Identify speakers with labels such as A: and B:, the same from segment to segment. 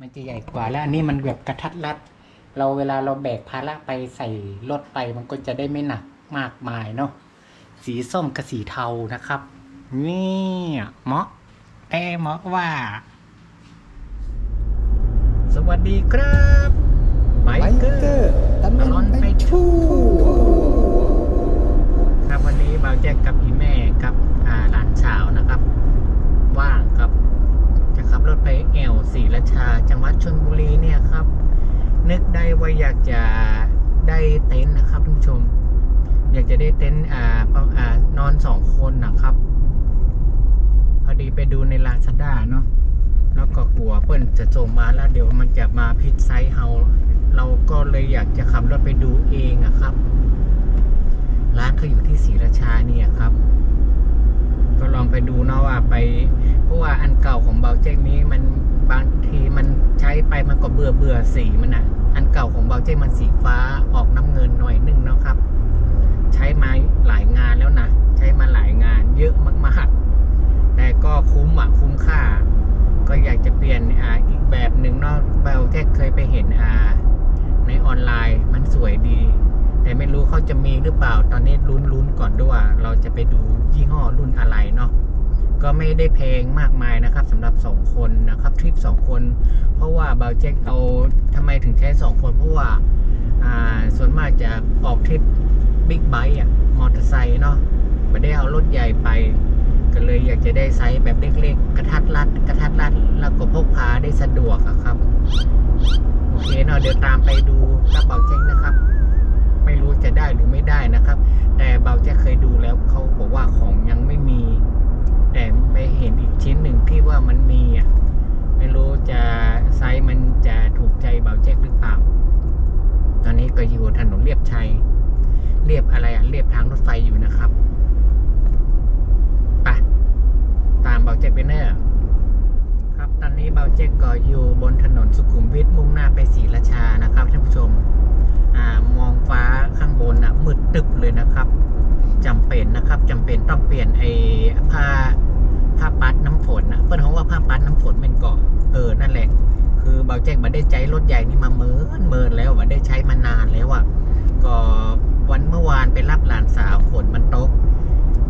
A: มันจะใหญ่กว่าแล้วอันนี้มันแบบกระทัดรัด เราเวลาเราแบกภาระไปใส่รถไปมันก็จะได้ไม่หนักมากมายเนาะสีส้มกับสีเทานะครับ นี่เหมาะแต่เหมาะว่า สวัสดีครับไบเกอร์
B: ตะลุนไปทั่ว
A: ครับวันนี้บ่าวแจ็คกับอีแม่กับหลานสาวนะครับ ว่างครับ รถไปแอวศรีราชา จังหวัดชลบุรีเนี่ยครับ นึกได้ว่าอยากจะได้เต็นท์นะครับท่านผู้ชม อยากจะได้เต็นท์อ่าอ่านอนสองคนนะครับ พอดีไปดูในลาซาด้าเนาะแล้วก็กลัวเปิ้ลจะส่งมาแล้วเดี๋ยวมันจะมาพิดไซส์เฮาเราก็เลยอยากจะขับรถไปดูเองอะครับ ร้านเขาอยู่ที่ศรีราชาเนี่ยครับ ก็ลองไปดูเนาะว่าไป เพราะว่าอันเก่าของเบาเจ๊กนี้มันบางทีมันใช้ไปมันก็เบื่อเบื่อสีมันอะ อันเก่าของเบาเจ๊กมันสีฟ้าออกน้ำเงินหน่อยนึงเนาะครับ ใช้มาหลายงานแล้วนะ ใช้มาหลายงานเยอะมากๆแต่ก็คุ้มอะคุ้มค่า ก็อยากจะเปลี่ยนอ่าอีกแบบหนึ่งเนาะเบลแค่เคยไปเห็นอ่าในออนไลน์มันสวยดี แต่ไม่รู้เขาจะมีหรือเปล่าตอนนี้ลุ้นลุ้นก่อนด้วยว่าเราจะไปดูยี่ห้อรุ่นอะไรเนาะ ก็ไม่ได้แพงมากมายนะครับสำหรับ 2 คนนะครับทริป 2 คน เพราะว่าเบลเจ็คเอาทำไมถึงใช้ 2 คน เพราะว่าอ่าส่วนมากจะออกทริปบิ๊กไบค์อะมอเตอร์ไซค์เนาะไม่ได้เอารถใหญ่ไป ก็เลยอยากจะได้ไซส์แบบเล็กๆ กระทัดรัด กระทัดรัด แล้วก็พกพาได้สะดวกอะครับ โอเคเนาะเดี๋ยวตามไปดูกับเบาเจ๊กนะครับ ไม่รู้จะได้หรือไม่ได้นะครับ แต่เบาเจ๊กเคยดูแล้วเขาบอกว่าของยังไม่มี แต่ไปเห็นอีกชิ้นหนึ่งที่ว่ามันมีอะ ไม่รู้จะไซส์มันจะถูกใจเบาเจ๊กหรือเปล่า ตอนนี้ก็อยู่ถนนเรียบ ชัย เรียบอะไรอะ เรียบทางรถไฟอยู่นะครับไปตามเบาเจ็กไปเนอร์ครับ ตอนนี้เบาเจ็กก็อยู่บนถนนสุขุมวิทมุ่งหน้าไปศรีราชานะครับท่านผู้ชม อ่ามองฟ้าข้างบนอะมืดตึบเลยนะครับจำเป็นนะครับจำเป็นต้องเปลี่ยนไอ้ผ้าผ้าปัดน้ำฝนนะเพื่อนเขาว่าผ้าปัดน้ำฝนเป็นเกาะเออนั่นแหละคือเบาแจ็คมาได้ใจรถใหญ่นี่มาเมินเมินแล้วว่าได้ใช้มานานแล้วอะ ก็วันเมื่อวานไปรับหลานสาวฝนมันตก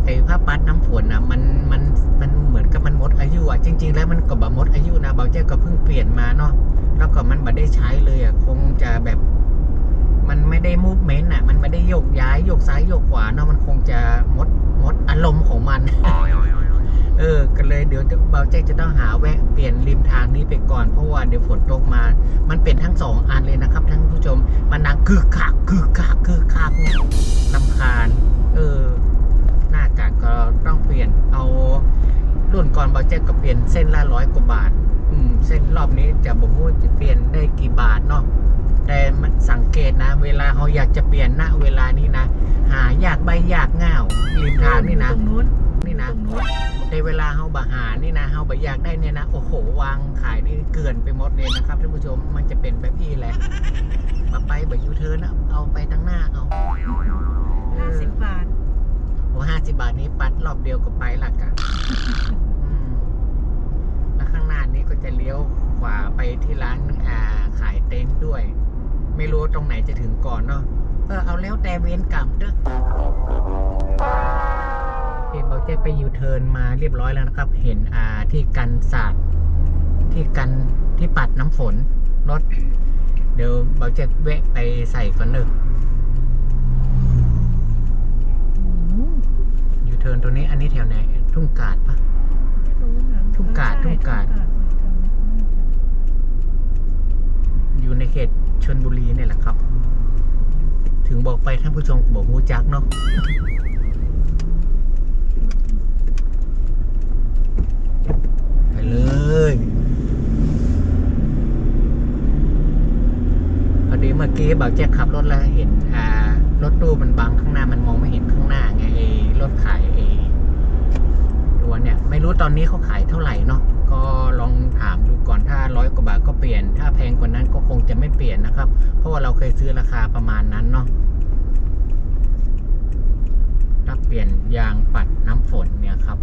A: ไอ้ผ้าปัดน้ำฝนนะมันมันมันเหมือนกับมันหมดอายุอะจริง ๆ แล้วมันก็บ่หมดอายุนะเบาเจ้าก็เพิ่งเปลี่ยนมาเนาะแล้วก็มันบ่ได้ใช้เลยอะคงจะแบบ มันไม่ได้มูฟเมนต์อะ มันไม่ได้โยกย้ายโยกซ้ายโยกขวาเนาะมันคงจะหมดหมดอารมณ์ของมัน เออก็เลยเดี๋ยวเบาเจ๊จะต้องหาแวะเปลี่ยนริมทางนี้ไปก่อนเพราะว่าเดี๋ยวฝนตกมา มันเป็นทั้งสองอันเลยนะครับท่านผู้ชม มันดังคือคักคือคักคือคักเนี่ยลำคาญ เออ หน้ากากก็ต้องเปลี่ยนเอารุ่นก่อนเบาเจ็ตก็เปลี่ยนเส้นละร้อยกว่าบาท อืม เส้นรอบนี้จะบอกว่าจะเปลี่ยนได้กี่บาทเนาะแต่มันสังเกตนะ เวลาเขาอยากจะเปลี่ยนณเวลานี้นะ หายากใบยากง่าวริมทางนี่นะ
C: ตรงนู้น
A: นี่นะ
C: ตรงนู้น
A: ในเวลาเขาบาหานี่นะเขาบาอยากได้เนี่ยนะโอ้โหวางขายนี่เกลื่อนไปหมดเลยนะครับท่านผู้ชมมันจะเป็นแบบนี้แหละมาไปแบบยูเทิร์นอะเอาไปตั้งหน้าเอา
C: ห้าสิบบาท
A: โอ้ห้าสิบาทนี้ปัดรอบเดียวก็ไปหลักอะอืมแล้วข้างหน้านี้ก็จะเลี้ยวขวาไปที่ร้านอ่าขายเต็นท์ด้วย ไม่รู้ตรงไหนจะถึงก่อนเนาะเออเอาแล้วแต่เวรกรรมเด้อ เห็นบอกจะไปยูเทิร์นมาเรียบร้อยแล้วนะครับ เห็นอ่าที่กันสาดที่กันที่ปัดน้ำฝนรถ เดี๋ยวบอกจะแวะไปใส่ก่อนหนึ่งยูเทิร์นตัวนี้อันนี้แถวไหน ทุ่งกาดปะ
C: ไม่รู้นะ
A: ทุ่งกาด
C: เออใช่
A: ทุ่งกาดอยู่ในเขตชนบุรีเนี่ยแหละครับ ถึงบอกไปท่านผู้ชมบอกหูจักเนาะไป เลยพอดีเมื่อกี้บ่าวแจ๊คขับรถแล้วเห็นอ่ารถตู้มันบังข้างหน้ามันมองไม่เห็นข้างหน้าไงไอ้รถขายไอ้ตัวเนี่ย ไม่รู้ตอนนี้เขาขายเท่าไหร่เนาะก็ลองถามดูก่อนถ้าร้อยกว่าบาทก็เปลี่ยน ถ้าแพงกว่านั้นก็คงจะไม่เปลี่ยนนะครับ เพราะว่าเราเคยซื้อราคาประมาณนั้นเนาะถ้าเปลี่ยนยางปัดน้ำฝนเนี่ยครับ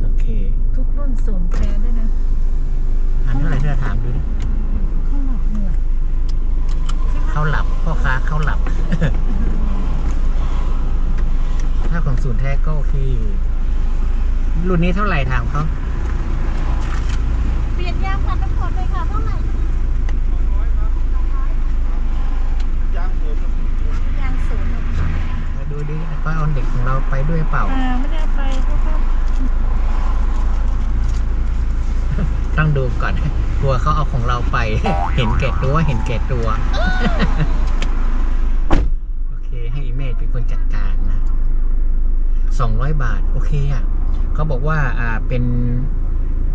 A: โอเค
C: ทุกรุ่ นศูนย์แท้ด้วยนะ
A: อันเท่าไหร่เธอถามดูดิ
C: ข้าวหลอกเหนื่อย
A: เขาหลับพ่อค้าเขาหลับ ถ้าของศูนย์แท้ก็โอเคอยู่รุ่นนี้เท่าไหร่ถามเขา
C: เปลี่ยนยางพันน้ำกรดเลยค่ะเท่าไหร่ยางศูนย์
A: มาดูดิก็เอาเด็กของเราไปด้วยเปล่า
C: อ่าไม่ได้เอาไปเพราะว่า
A: ต้องดูก่อน กลัวเขาเอาของเราไป เห็นแก่ตัวเห็นแก่ตัว โอเค ให้อีเมจเป็นคนจัดการนะสองร้อยบาท โอเคอะเขาบอกว่าอ่าเป็น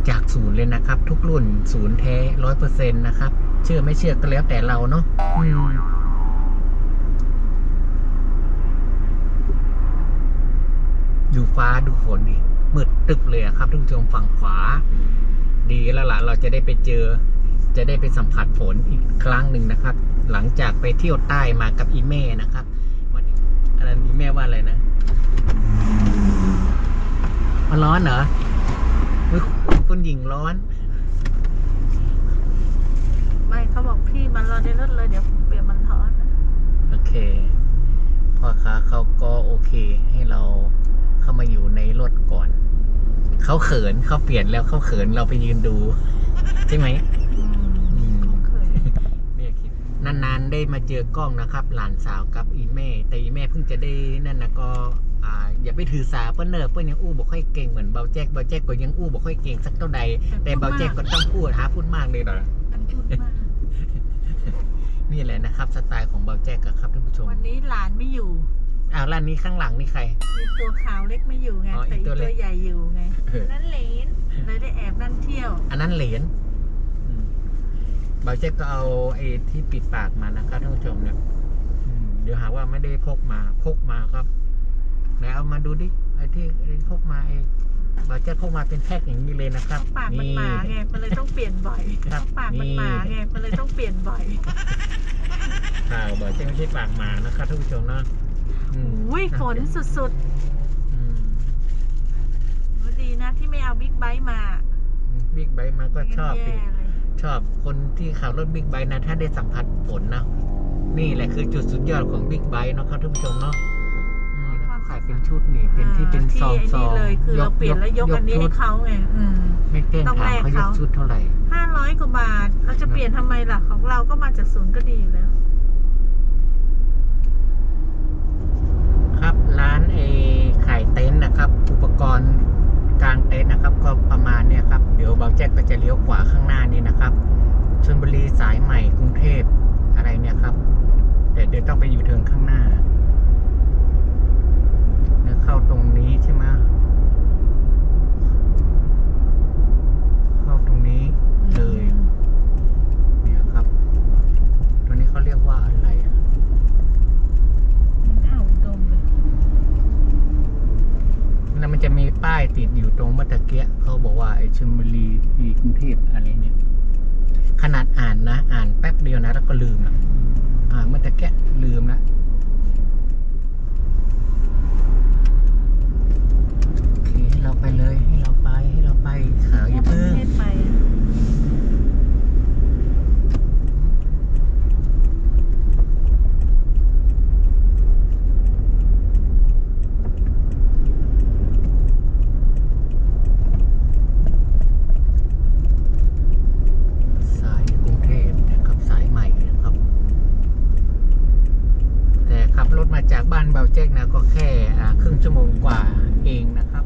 A: จากศูนย์เลยนะครับ ทุกรุ่นศูนย์แท้ร้อยเปอร์เซ็นต์นะครับ เชื่อไม่เชื่อก็แล้วแต่เราเนาะอืมดูฟ้าดูฝนดิมืดตึกเลยครับทุกผู้ชมฝั่งขวา ดีแล้วล่ะเราจะได้ไปเจอ จะได้ไปสัมผัสฝนอีกครั้งหนึ่งนะครับ หลังจากไปเที่ยวใต้มากับอีเม่นะครับวันนี้อะไรอีเม่ว่าอะไรนะมันร้อนเหรออุ๊ยคุณหญิงร้อน
C: ไม่เขาบอกพี่มันรอในรถเลยเดี๋ยวผมเปลี่ยนมันท้อนนะ
A: โอเคพ่อค้าเขาก็โอเคให้เราเข้ามาอยู่ในรถก่อน เขาเขินเขาเปลี่ยนแล้วเขาเขินเราไปยืนดู ใช่ไหม
C: อืม
A: อืม
C: เขาเคย
A: เนี่ยคิดนานๆได้มาเจอกล้องนะครับ หลานสาวกับอีแม่ แต่อีแม่เพิ่งจะได้นั่นนะก็อ่าอย่าไปถือสาเปิ้นเนอร์เปิ้นยังอู้บอกค่อยเก่งเหมือนเบาแจ๊กเบาแจ๊กก็ยังอู้บอกค่อยเก่งสักเท่าใด แต่เบาแจ๊กก็ต้องพูดหาพูดมากเลยเหรอ
C: อันพูดมาก
A: นี่แหละนะครับ สไตล์ของเบาแจ๊กอะครับท่านผู้ชม
C: วันนี้หลานไม่อยู่
A: อ้าวร้านนี้ข้างหลังนี่ใคร
C: มีตัวขาวเล็กไม่อยู่ไง
A: อ๋ออี
C: แต่
A: ก
C: อี
A: ตัว
C: ตั
A: เล็
C: ว
A: ก
C: ใหญ่อยู่ไง
A: เออ
C: นั่นเหลนเลยได้แอบนั่นเที่ยว
A: อันนั้นเหรียญอืมเบาแจ๊กก็เอาไอ้ที่ปิดปากมานะครับท่านผู้ชมเนี่ยอืมเดี๋ยวหาว่าไม่ได้พกมาพกมาครับไหนเอามาดูดิไอ้ที่ไอ้พกมาไอ้เบาแจ๊กพกมาเป็นแพ็คอย่างนี้เลยนะครับ
C: ปากมันหมาไง มันเลยต้องเปลี่ยนบ่อย
A: ครับ
C: ปากมันหมาไง มันเลยต้องเปลี่ยนบ่อย
A: ข่าวเบาแจ๊กไม่ใช่ปากหมานะครับท่านผู้ชมเนาะ อุ้
C: ยฝนสุด
A: อืม
C: ๆรู้ดีนะที่ไม่เอาบิ๊กไบค์มา
A: บิ๊กไบค์มาก็ชอบดิ
C: แย่เลย
A: ชอบคนที่ขับรถบิ๊กไบค์นะถ้าได้สัมผัสฝนนะนี่แหละคือจุดสุดยอดของบิ๊กไบค์เนาะครับท่านผู้ชมเนาะอืมแล้วขายเป็นชุดนี่เป็นที่เป็นซองซอง
C: ที่ไนี่เลยคือเราเปลี่ยนแล้วยกอันนี้
A: ชุ
C: ให้
A: ด
C: เขาไงอืม
A: ไม่เต้น
C: ต้อง
A: ถาม
C: แลก
A: เขาย
C: เขา
A: ชุดเท่าไหร่
C: ห้าร้อยกว่าบาท เราจะเปลี่ยนทำไมล่ะ ของเราก็มาจากศูนย์ก็ดีอยู่แล้ว
A: ครับ ร้านเอ ขายเต็นท์นะครับ อุปกรณ์กลางเต็นท์นะครับ ก็ประมาณเนี่ยครับ เดี๋ยวเบาแจ็คก็จะเลี้ยวขวาข้างหน้านี้นะครับชลบุรีสายใหม่กรุงเทพอะไรเนี่ยครับ แต่เดี๋ยวต้องไปอยู่เทิร์นข้างหน้าแล้วเข้าตรงนี้ใช่ไหมเข้าตรงนี้เลย เนี่ยครับ ตัวนี้เขาเรียกว่าอะไรอะ
C: มันอ้าวอุดมเลย
A: แล้วมันจะมีป้ายติดอยู่ตรงเมื่อตะเกียเขาบอกว่าไอ้ชลบุรีที่กรุงเทพอะไรเนี่ย ขนาดอ่านนะ อ่านแป๊บเดียวนะ แล้วก็ลืมละอ่านเมื่อตะเกียลืมละโอเคให้เราไปเลย ให้เราไปให้เราไปขาวอย่า
C: ประ
A: เพิ่ง
C: เทศไปอะ
A: สายกรุงเทพนะครับสายใหม่นะครับ แต่ขับรถมาจากบ้านเบาแจ๊กนะก็แค่อ่าครึ่งชั่วโมงกว่าเองนะครับ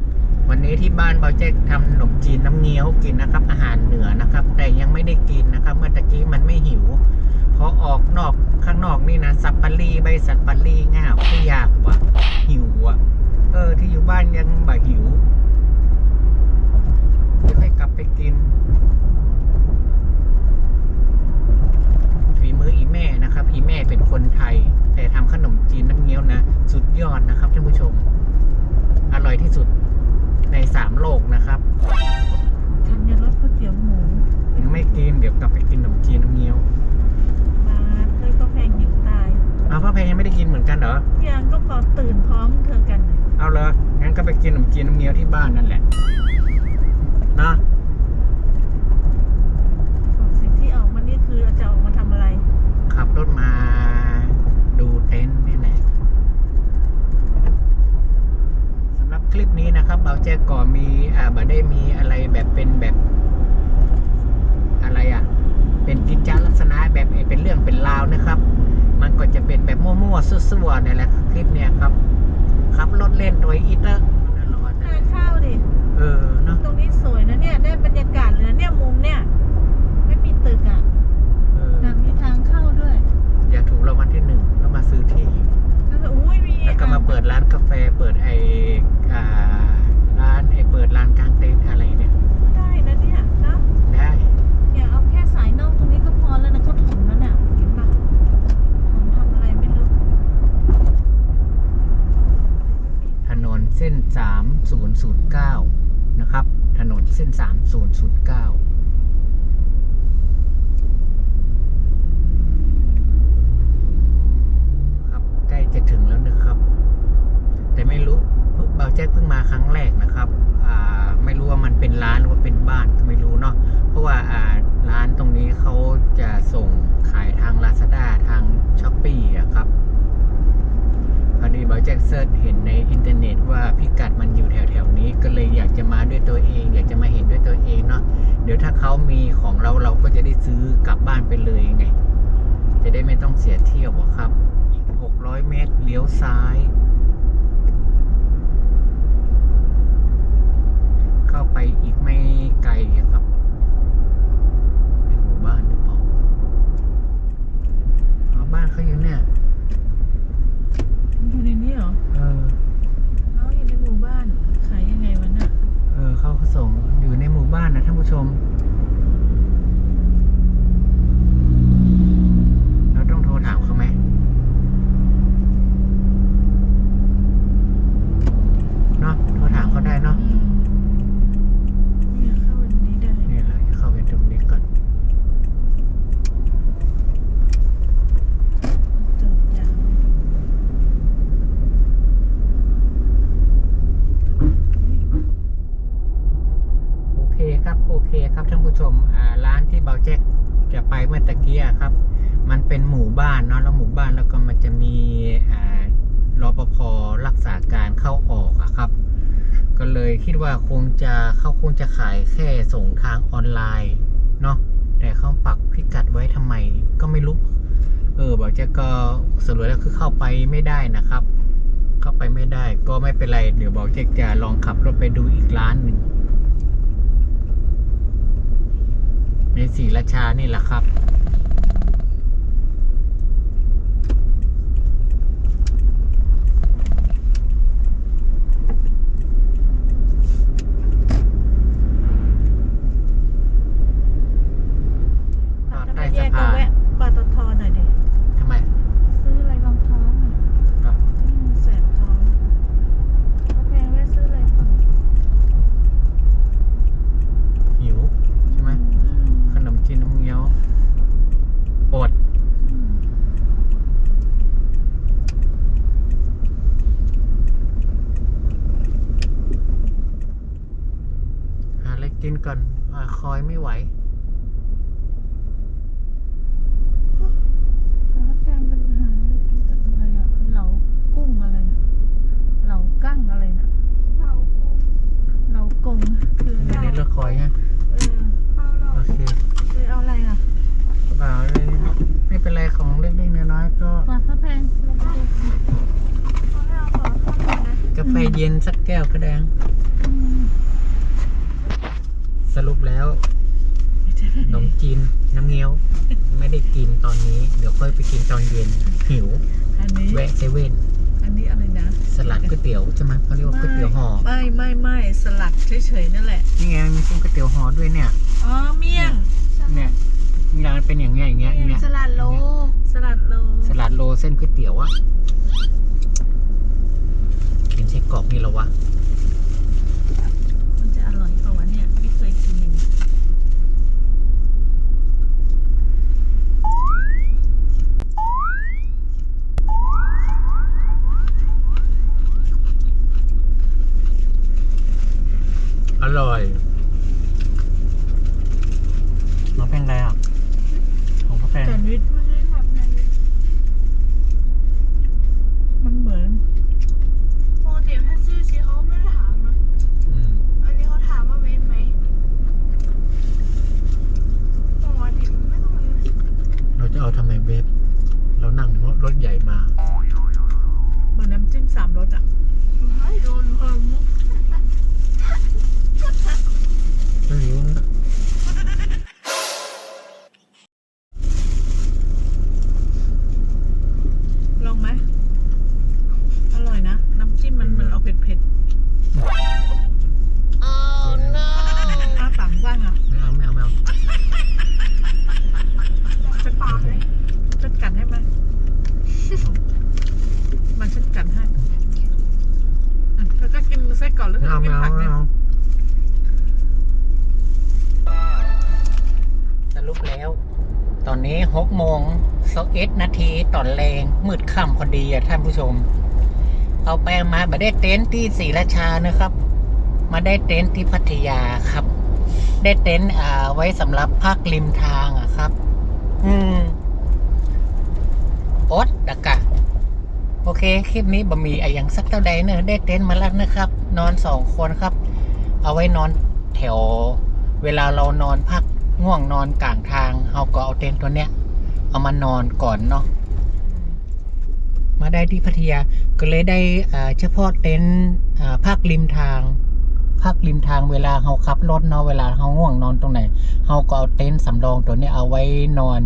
A: วันนี้ที่บ้านเบาแจ๊กทำขนมจีนน้ำเงี้ยวกินนะครับ อาหารเหนือนะครับ แต่ยังไม่ได้กินนะครับ เมื่อตะกี้มันไม่หิวพ อออกนอกข้างนอกนี่นะสับปะรีใบสับปะรีง่าวไม่อยากว่ะหิวอะ เออ ที่อยู่บ้านยังบ่หิวเดี๋ยวค่อยกลับไปกินฝีมืออีแม่นะครับ อีแม่เป็นคนไทย แต่ทำขนมจีนน้ำเงี้ยวนะ สุดยอดนะครับท่านผู้ชม อร่อยที่สุดในสามโลกนะครับ
C: ธัญรสก๋วยเตี๋ยวหมู
A: ยังไม่กินเดี๋ยวกลับไปกินขนมจีนน้ำเงี้ยว
C: ปลา เคยก็แพงหิวตาย
A: อ้าวพ่อแพรยังไม่ได้กินเหมือนกันเหรอ
C: ยังก็พอตื่นพร้อมเธอกันน่ะ
A: เอาเลยงั้นก็ไปกินขนมจีนน้ำเงี้ยวที่บ้านนั่นแหละนะ อ่าบ่ได้มีอะไรแบบเป็นแบบ อะไรอะ เป็นกิจจลักษณะแบบไอ้เป็นเรื่องเป็นราวนะครับ มันก็จะเป็นแบบมั่วๆซั่วๆเนี่ยแหละคลิปเนี่ยครับขับรถเล่นโดยอีเตอร์นั่นร้อน
C: ทานข้าวดิ
A: เออเนาะ
C: ตรงนี้สวยนะเนี่ย ได้บรรยากาศเลยนะเนี่ยมุมเนี่ย ไม่มีตึกอะ
A: เออ
C: นะมีทางเข้าด้วย
A: อยากถูกรางวัลที่หนึ่งก็มาซื้อที่
C: แล้วก็อุ้ยมี
A: แล้วก็มาเปิดร้านกาแฟเปิดไออ่าร้านไอเปิดร้านกลางเต็นท์อะไรเนี่ย
C: ได้นะเนี่ยนะ
A: ได้
C: เนี่ยเอาแค่สายนอกตรงนี้ก็พอแล้วนะเขาถมแล้วเนี่ยเห็นปะถมทำอะไรไม่รู้
A: ถนนเส้น 3009 นะครับ ถนนเส้น 3009 ครับใกล้จะถึงแล้วนะครับ แต่ไม่รู้เพิ่งบางแจ๊กเพิ่งมาครั้งแรกนะครับไม่รู้ว่ามันเป็นร้านหรือว่าเป็นบ้านก็ไม่รู้เนาะเพราะว่าร้านตรงนี้เขาจะส่งขายทาง Lazada ทางช้อปปี้อะครับพอดีบอยแจ็คเซิร์ชเห็นในอินเทอร์เน็ตว่าพิกัดมันอยู่แถวๆนี้ก็เลยอยากจะมาด้วยตัวเอง อยากจะมาเห็นด้วยตัวเองเนาะเดี๋ยวถ้าเขามีของเราเราก็จะได้ซื้อกลับบ้านไปเลยไง จะได้ไม่ต้องเสียเที่ยวครับอีก600 เมตรเลี้ยวซ้าย เข้าไปอีกไม่ไกลครับ เป็นหมู่บ้านหรือเปล่าอ๋อบ้านเขาอยู่เนี่ย
C: อยู่ในนี้เหรอ
A: เออ
C: เอาอยู่ในหมู่บ้าน ขายยังไงวะน่ะ
A: เออเขาก็ส่งอยู่ในหมู่บ้านนะท่านผู้ชม เราต้องโทรถามเขาไหมเนาะโทรถามเขาได้เนาะ
C: อืมเนี่ยเข้าอันนี้ได้
A: นี่เราจะเข้าไปตรงนี้ก่อน
C: จบยัง
A: โอเคครับ โอเคครับท่านผู้ ชมร้านที่เบาแจ็คจะไปเมื่อตะกี้ครับ มันเป็นหมู่บ้านเนาะแล้วหมู่บ้านแล้วก็มันจะมีอ่ารปภรักษาการเข้าออกอะครับ ก็เลยคิดว่าคงจะเขาคงจะขายแค่ส่งทางออนไลน์เนาะแต่เขาปักพิกัดไว้ทำไมก็ไม่รู้เออบอกจะก็สรุปแล้วคือเข้าไปไม่ได้นะครับ เข้าไปไม่ได้ก็ไม่เป็นไรเดี๋ยวบอกเจ๊จะลองขับรถไปดูอีกร้านหนึ่ง ใน ศรีราชานี่แหละครับ
C: ถ้า
A: ใต้
C: ไม่แย
A: สะ
C: กก็
A: พาน
C: แวะปตทหน่อยดิ
A: ทำไม
C: ซื้ออะไรรองท้องอะ
A: เนาะ
C: อืมแสบท้องโอเคแวะซื้ออะไรก่อน
A: หิว ใช่ไหม
C: อืม
A: ขนมจีนน้ำเงี้ยวอด
C: อืม
A: หาอะไร กินก่อนอคอยไม่ไหว
C: แกงเป็นอาหารเรื่องกินกับอะไรอะเหลากุ้งอะไรน่ะเหลากั้งอะไรน่ะเหลากงคืออะไร
A: ไม่ได้รถคอยไง
C: เออ
A: โอเค
C: คือเอาอะไรอะ
A: เปล่าเลยไม่เป็นไรของเล็กๆน้อยๆก็
C: ปลาพระแพงลองไปดูเขาให้เอาขอข้าวหน่อยนะ
A: กาแฟเย็นสักแก้วก็ได้
C: อืม
A: สรุปแล้วขนมจีนน้ำเงี้ยว ไม่ได้กินตอนนี้ เดี๋ยวค่อยไปกินตอนเย็น หิว
C: อันนี้
A: แวะเซเว่น
C: อันนี้อะไรนะ
A: สลัดก๋วยเตี๋ยวใช่ไหมเขาเรียกว่าก๋วยเตี๋ยวห่อ
C: ไม่ไม่ไม่สลัดเฉยๆนั่นแหละ
A: นี่ไงมีเส้นก๋วยเตี๋ยวห่อด้วยเนี่ย
C: อ๋อเมี่ยง
A: เนี่ยนี่ร้านเป็นอย่างเงี้ยอย่างเงี้ยอย่างเงี้ย
B: สลัดโล
C: สลัดโล
A: สลัดโลเส้นก๋วยเตี๋ยวอะกินไส้กรอกนี่เหรอวะ
C: มันจะอร่อยเปล่าวะเนี่ยไม่เคยกินอย่างนี้
A: อร่อยน้องแพงอะไรอะ ของพ่อแพง
C: แซนด์วิชไม่ใช่ทำแซนด์วิชมันเหมือน
B: ปกติแพทย์ซื้อชีเขาไม่ได้ถามนะ
A: อืม
B: อันนี้เขาถ
A: นี้หกโมงสเอ็ดนาทีตอน แรงมืดค่ำพอดีอะท่านผู้ชม เอาไปมามาได้เต็นท์ที่ศรีราชานะครับ มาได้เต็นท์ที่พัทยาครับ ได้เต็นท์อ่าไว้สำหรับพักริมทางอะครับ อืมโอ๊ตดะกะ โอเค คลิปนี้บะมีอะไรอย่างสักเท่าใดเนอะได้เต็นท์มาแล้วนะครับ นอนสองคนครับ เอาไว้นอนแถว เวลาเรานอนพักง่วงนอนกลางทางเราก็เอาเต็นท์ตัวเนี้ยเอามานอนก่อนเนาะ มาได้ที่พัทยาก็เลยได้เฉพาะเต็นท์ภาคริมทางภาคริมทางเวลาเราขับรถเนาะเวลาเราง่วงนอนตรงไหนเราก็เอาเต็นท์สำรองตัวนี้เอาไว้นอน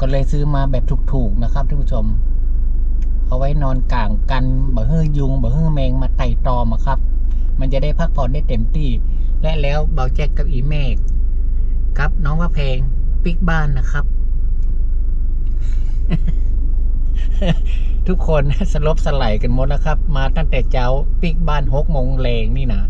A: ก็เลยซื้อมาแบบถูกๆนะครับท่านผู้ชม เอาไว้นอนกลางกันบ่เฮือยุงบ่เฮือแมงมาไต่ตอมอะครับ มันจะได้พักผ่อนได้เต็มที่ และแล้วเบาแจ็คกับอีเมกครับน้องว่าเพลงปิกบ้านนะครับ ทุกคนสลบสลายกันหมดแล้วครับ มาตั้งแต่เจ้าปิกบ้านหกโมงแรงนี่นะ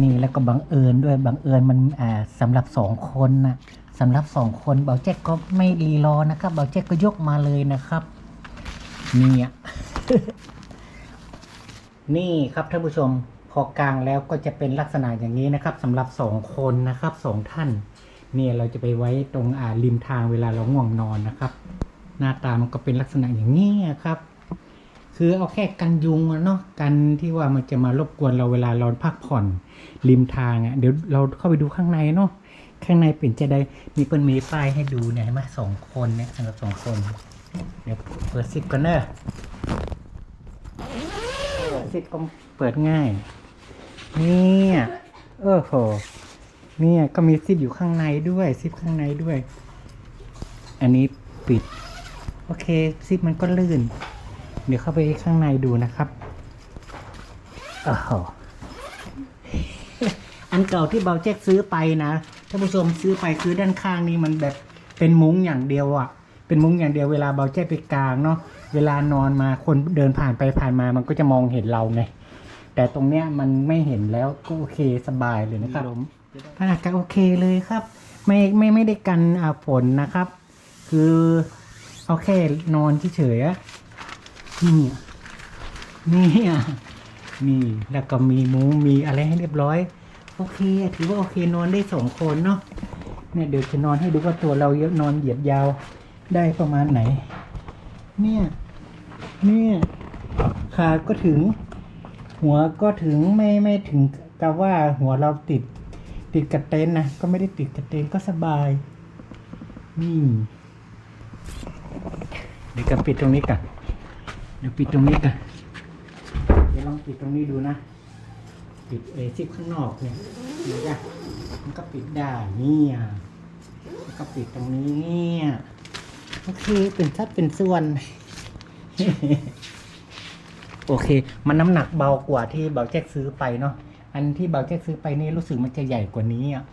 A: นี่แล้วก็บังเอิญด้วยบังเอิญมันอ่าสำหรับสองคนนะสำหรับสองคนเบาแจ็คก็ไม่รีรอนะครับเบาแจ็คก็ยกมาเลยนะครับเนี่ยนี่ครับท่านผู้ชมพอกลางแล้วก็จะเป็นลักษณะอย่างนี้นะครับสำหรับสองคนนะครับสองท่าน เนี่ยเราจะไปไว้ตรงอ่าริมทางเวลาเราง่วงนอนนะครับ หน้าตามันก็เป็นลักษณะอย่างนี้ครับ คือเอาแค่กันยุงเนาะกันที่ว่ามันจะมารบกวนเราเวลาเราพักผ่อนริมทางอะ่ะเดี๋ยวเราเข้าไปดูข้างในเนาะข้างในเป็นจะได้มีเปิ้นมีป้ายให้ดูเนี่ยเห็นไหมสองคนเนี่ยสำหรับสองคน เดี๋ยวเปิดซิปกันเนอะเปิดซิปก็เปิดง่าย เนี่ยเออโหเนี่ยก็มีซิปอยู่ข้างในด้วยซิปข้างในด้วย อันนี้ปิด โอเคซิปมันก็ลื่น เดี๋ยวเข้าไปข้างในดูนะครับโอ้โหอันเก่าที่เบาแจ็คซื้อไปนะท่านผู้ชมซื้อไปคือด้านข้างนี้มันแบบเป็นมุ้งอย่างเดียวอะ่ะ เป็นมุ้งอย่างเดียวเวลาเบาแจ็คไปกลางเนาะเวลานอนมาคนเดินผ่านไปผ่านมามันก็จะมองเห็นเราไงแต่ตรงเนี้ยมันไม่เห็นแล้วก็โอเคสบายเลยนะครับขนาดก็โอเคเลยครับ ไม่ไม่ไม่ได้กันอ่าฝนนะครับ คือ เอาแค่นอนเฉยๆอะนี่นี่อะนี่แล้วก็มีมุ้งมีอะไรให้เรียบร้อย โอเคถือว่าโอเคนอนได้สองคนเนาะเนี่ยเดี๋ยวจะนอนให้ดูว่าตัวเราเยอะนอนเหยียดยาวได้ประมาณไหน เนี่ย เนี่ยขาก็ถึง หัวก็ถึงไม่ไม่ถึงกับว่าหัวเราติด ติดกับเต็นนะก็ไม่ได้ติดกับเต็นก็สบายนี่ ดี๋ยวกันปิดตรงนี้กันเดี๋ยวปิดตรงนี้กันเดี๋ยวลองปิดตรงนี้ดูนะ ปิดเอซิปข้างนอกเนี่ยเดี๋ยวจ้ะมันก็ปิดได้เนี่ยแล้วก็ปิดตรงนี้เนี่ยโอเคเป็นชัดเป็นส่วน โอเค มันน้ำหนักเบากว่าที่เบาแจ็คซื้อไปเนาะอันที่เบาแจ็คซื้อไปนี่รู้สึกมันจะใหญ่กว่านี้อะ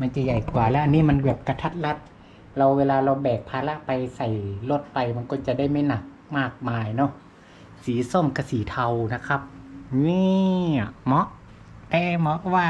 A: มันจะใหญ่กว่าแล้วอันนี้มันแบบกระทัดรัด เราเวลาเราแบกภาระไปใส่รถไปมันก็จะได้ไม่หนักมากมายเนาะสีส้มกับสีเทานะครับนี่เหมาะแต่เหมาะว่า